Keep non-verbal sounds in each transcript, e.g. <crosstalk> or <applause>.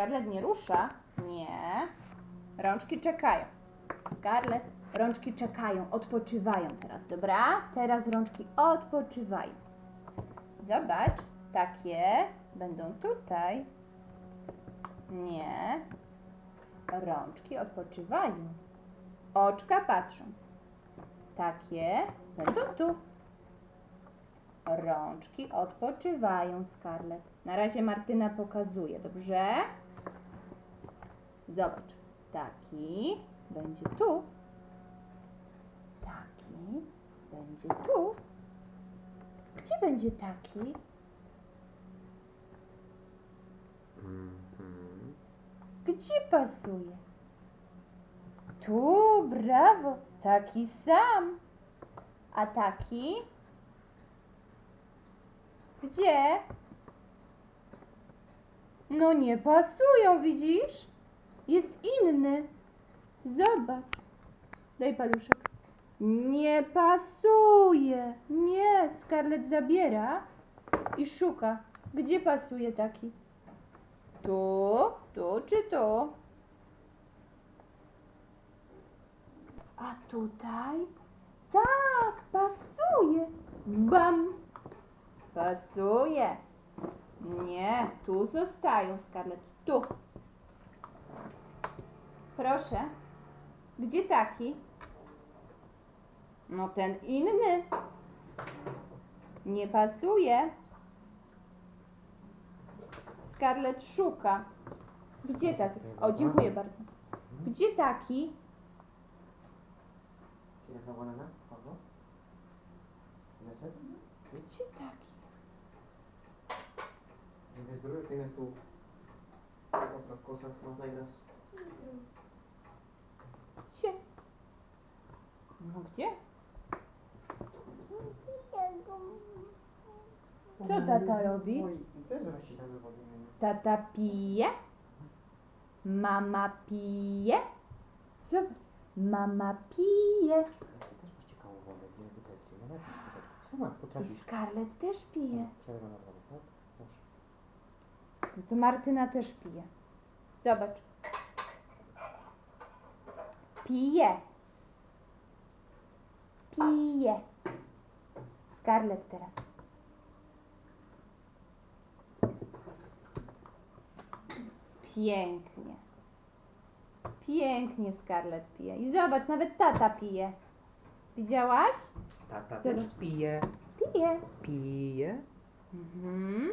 Scarlett nie rusza. Nie. Rączki czekają. Scarlett, rączki czekają, odpoczywają teraz, dobra? Teraz rączki odpoczywają. Zobacz, takie będą tutaj. Nie. Rączki odpoczywają. Oczka patrzą. Takie będą tu. Rączki odpoczywają, Scarlett. Na razie Martyna pokazuje, dobrze? Zobacz. Taki będzie tu. Taki będzie tu. Gdzie będzie taki? Mhm. Gdzie pasuje? Tu, brawo. Taki sam. A taki? Gdzie? No nie pasują, widzisz? Jest inny. Zobacz. Daj paluszek. Nie pasuje. Nie, Scarlett zabiera i szuka. Gdzie pasuje taki? Tu, tu czy tu? A tutaj? Tak, pasuje. Bam! Pasuje. Nie, tu zostają, Scarlett. Tu. Proszę. Gdzie taki? No ten inny. Nie pasuje. Scarlett szuka. Gdzie taki? O, dziękuję bardzo. Gdzie taki? Gdzie taki? ¿Tienes duro? ¿Tienes tu otras cosas más negras? Gdzie? No gdzie? Co tata robi? Oj, też. Tata pije. Mama pije. Zobacz. Mama pije. Ty też masz ciekawą wodę, gdzie butelki. No lepiej troszeczkę. Sama potrafisz. Scarlett też pije. Czerwona woda, tak? Proszę. No to Martyna też pije. Zobacz. Pije. Pije. Scarlett teraz. Pięknie. Pięknie Scarlett pije. I zobacz, nawet tata pije. Widziałaś? Tata Zobacz. też pije. Pije. Pije. Mhm.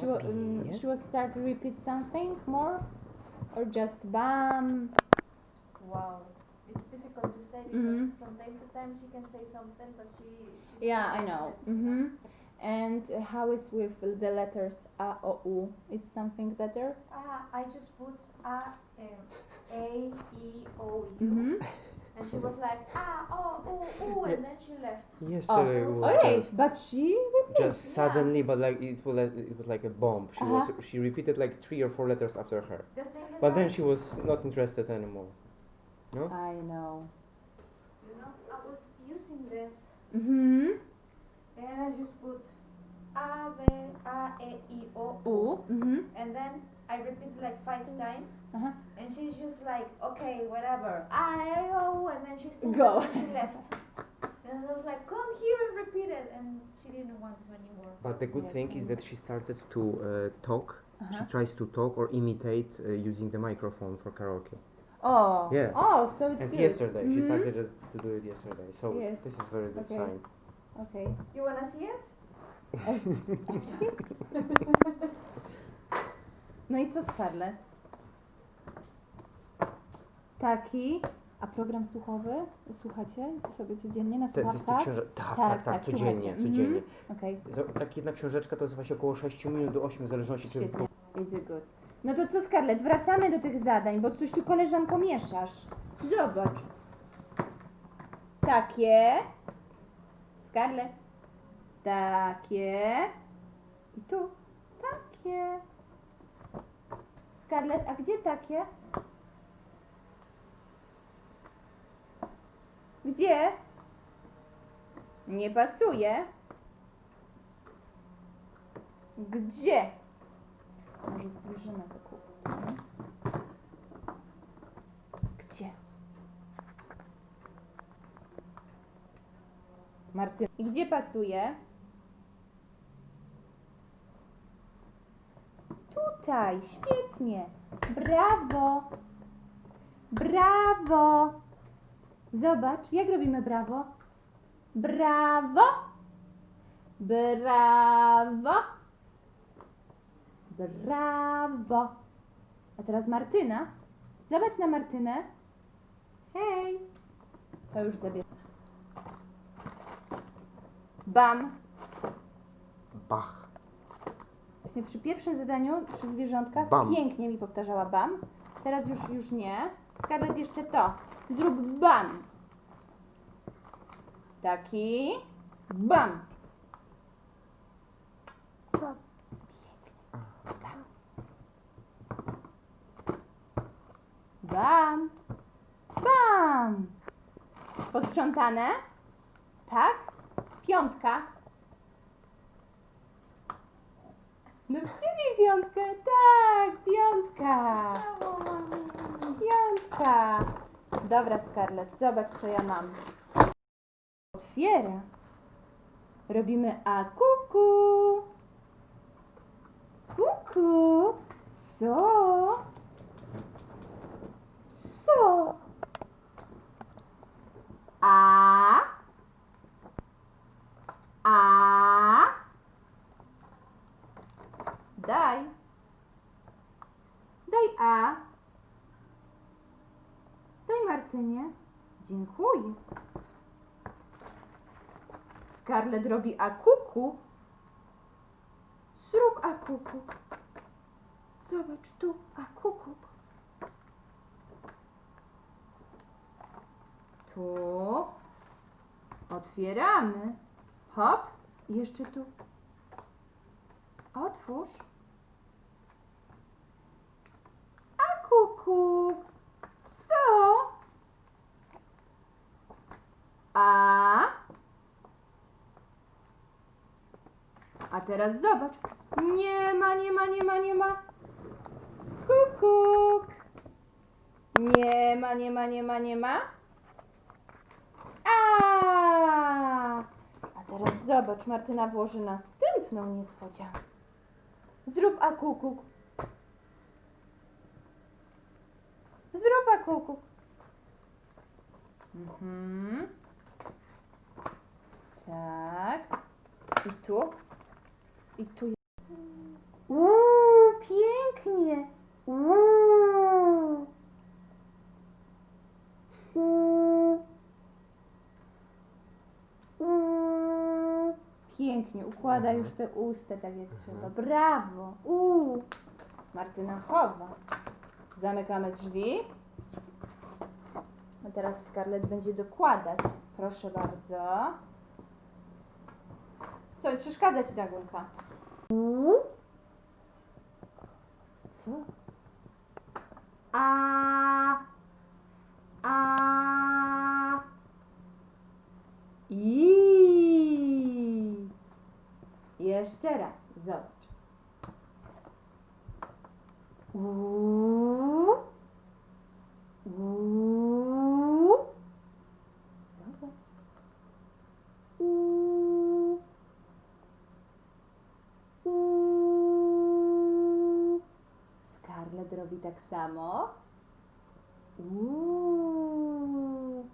She, wa- um, pije. she will start to repeat something more or just bam. Wow. It's difficult to say because Mhm. from time to time she can say something, but she. she Yeah, I know. Mhm. And uh, how is with the letters A, O, U? It's something better? Ah, I just put A, um, A, E, O, U, Mhm. and she was like ah, oh, oh, oh, and then she left. Yesterday Oh, was okay, just, but she repeats. just suddenly, but like it was like, it was like a bomb. She Uh-huh. was she repeated like three or four letters after her. The thing is, But then that, she was not interested anymore. No? I know. you know, I was using this, Mhm. and I just put A, B, A, E, I, O, U. Mhm. and then I repeat like five times. Uh-huh. And she's just like, okay, whatever. I and then she's still Go. she left. And I was like, come here and repeat it, and she didn't want to anymore. But the good Yes, thing is that she started to uh, talk. Uh-huh. She tries to talk or imitate uh, using the microphone for karaoke. Oh. Yeah. Oh, so it's and good. yesterday, she Mhm. started just to do it yesterday. So Yes. this is very good Okay. sign. Okay. You wanna see it? <laughs> No i co Scarlett? Taki. A program słuchowy? Słuchacie? To sobie codziennie na Te, te, słuchawkach? książę... tak, tak, tak, codziennie, słuchajcie. codziennie. Mhm. Okej, Za- Tak jedna książeczka to jest właśnie około 6 minut do 8, w zależności czy... świetnie. It's good. No to co Scarlett, wracamy do tych zadań, bo coś tu koleżanko mieszasz. Zobacz. Takie. Scarlett. Takie. I tu. Takie. Scarlett, a gdzie takie? Gdzie? Nie pasuje. Gdzie? Może zbliżymy to kubki. Gdzie? Martyn. I gdzie pasuje? Tutaj, świetnie. Brawo. Brawo. Zobacz, jak robimy brawo? Brawo. Brawo. Brawo. A teraz Martyna. Zobacz na Martynę. Hej. To już zabieram. Bam. Bach. Właśnie przy pierwszym zadaniu przy zwierzątkach Bam. pięknie mi powtarzała bam. Teraz już, już nie. Skarlet jeszcze to. Zrób bam. Taki. Bam. Bam. Bam. Posprzątane? Tak? Piątka. No przyjmij piątkę, tak, piątka. Piątka. Dobra, Scarlett, zobacz, co ja mam. Otwiera. Robimy a kuku. Kuku. Co? A. A. Daj. Daj A. Daj Martynie. Dziękuję. Scarlett robi akuku. Zrób akuku. Zobacz tu, akuku. Tu. Otwieramy. Hop. Jeszcze tu. Otwórz. Akuku. Co? A. A teraz zobacz. Nie ma, nie ma, nie ma, nie ma. Kukuk. Nie ma, nie ma, nie ma, nie ma. A. A teraz zobacz, Martyna włoży następną niespodziankę. Zrób akukuk. Zrób akukuk. Mhm. Tak. I tu. I tu. Uuu, pięknie. Uuu. Uuu. Pięknie, układa już te usta tak jak trzeba. Brawo. Uuu. Martyna chowa. Zamykamy drzwi. A teraz Scarlett będzie dokładać. Proszę bardzo. Co, nie przeszkadza ci ta gumka? U? Co? Robi tak samo. Uuu.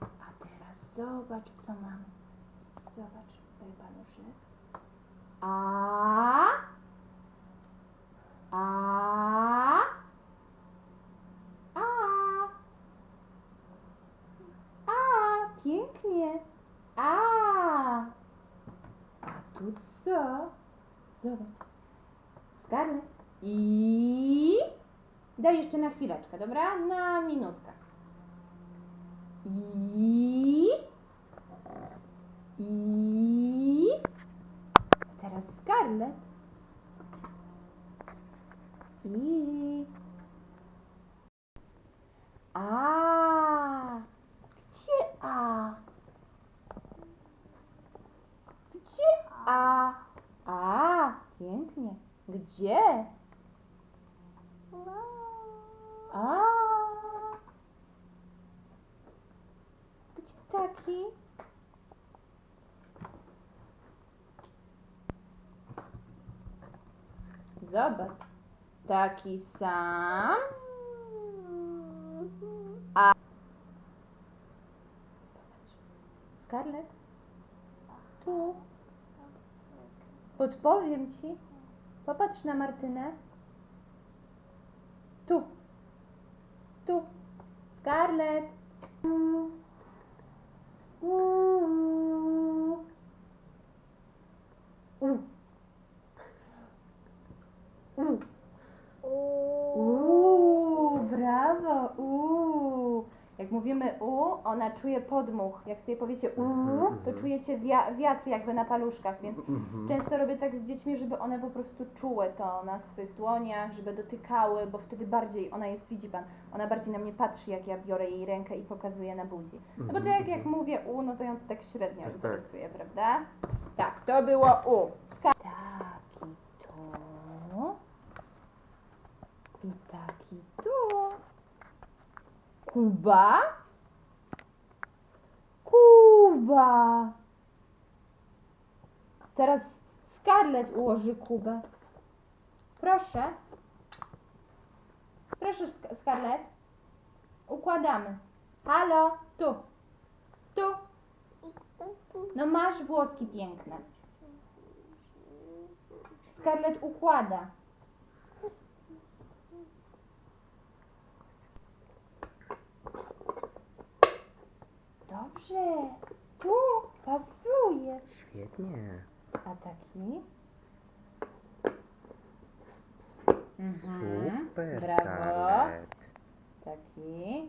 A teraz zobacz, co mam. Zobacz, daj paluszek. A. A. A. A. Pięknie. A. A tu co? Zobacz. Scarlett. I. Daj jeszcze na chwileczkę, dobra? Na minutkę. I. I. Teraz Scarlett. I. A. Gdzie A? Gdzie A? A. Pięknie. Gdzie? Zobacz. Taki sam. A... Scarlett? Tu. Podpowiem ci. Popatrz na Martynę. Tu. Tu. Scarlett. Uuu. Uuu. Ona czuje podmuch. Jak sobie powiecie uuu, to czujecie wia- wiatr jakby na paluszkach, więc Mhm. często robię tak z dziećmi, żeby one po prostu czuły to na swych dłoniach, żeby dotykały, bo wtedy bardziej, ona jest, widzi pan, ona bardziej na mnie patrzy, jak ja biorę jej rękę i pokazuję na buzi. No bo to jak, jak mówię u, no to ją tak średnio Tak, tak. prawda? Tak, to było u. Ska- taki tu. I taki tu. Kuba? Kuba! Teraz Scarlett ułoży Kubę. Proszę. Proszę, Scarlett. Układamy. Halo, tu. Tu. No masz włoski piękne. Scarlett układa. Dobrze. Tu pasuje. Świetnie. A taki? Mhm. Super, Brawo. Scarlett. Taki.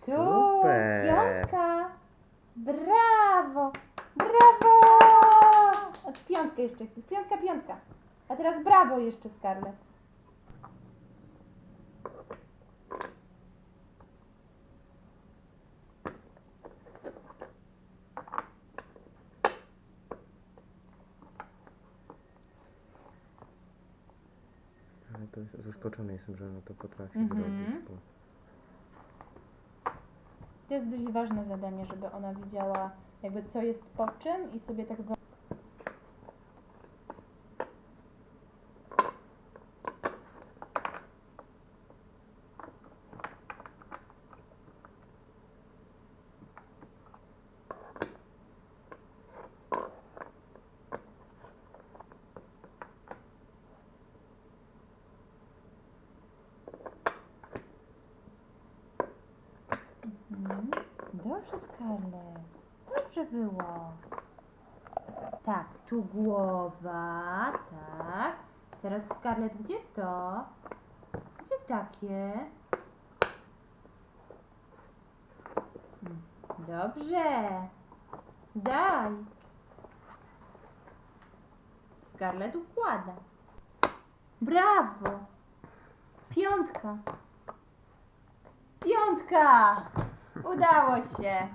Tu, Super. piątka. Brawo. Brawo. Od piątkę jeszcze. Piątka, piątka. A teraz brawo jeszcze, Scarlett. Jest, zaskoczony jestem, że ona to potrafi Mhm. zrobić. Bo... To jest dość ważne zadanie, żeby ona widziała jakby co jest po czym i sobie tak... Dobrze, Scarlett. Dobrze było. Tak, tu głowa, tak. Teraz Scarlett, gdzie to? Gdzie takie? Dobrze. Daj. Scarlett układa. Brawo. Piątka. Piątka! Udało się.